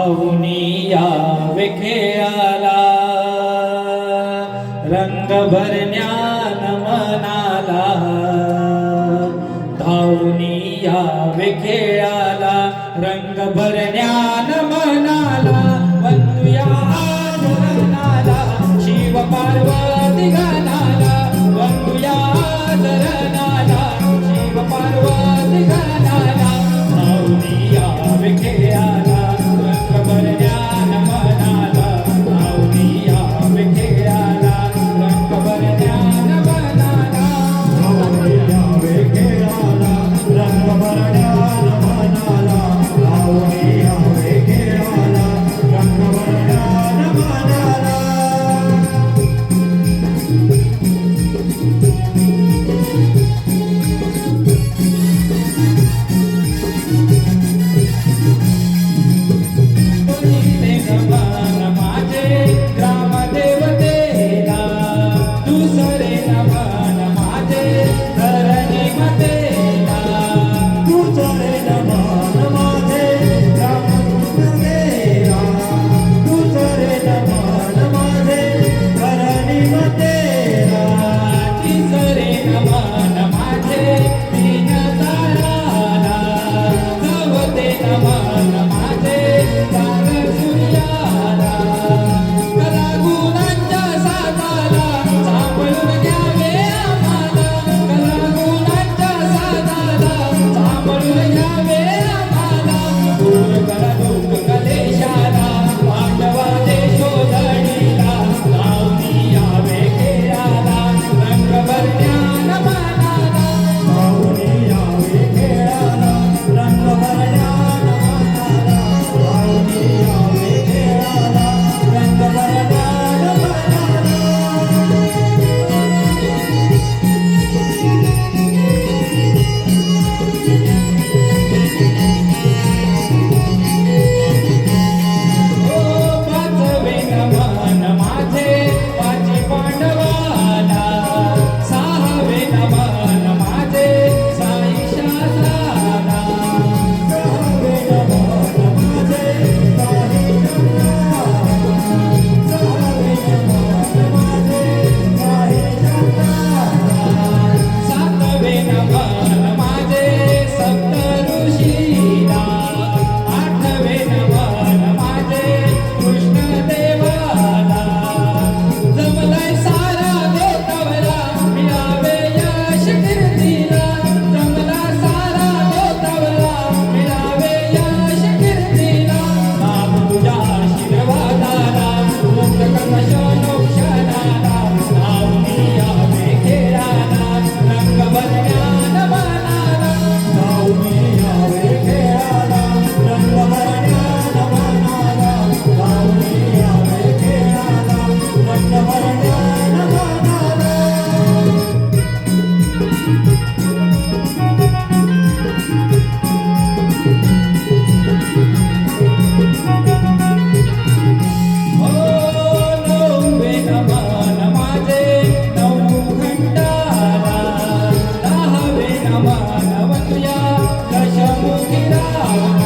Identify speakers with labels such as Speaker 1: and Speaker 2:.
Speaker 1: पाहुनिया विखेळाला रंग भरण्यान मनाला. धावनिया विखेळाला रंग भरण्यान मनाला. बंधुया आदरणाला. Shiv Parvati amar. it all.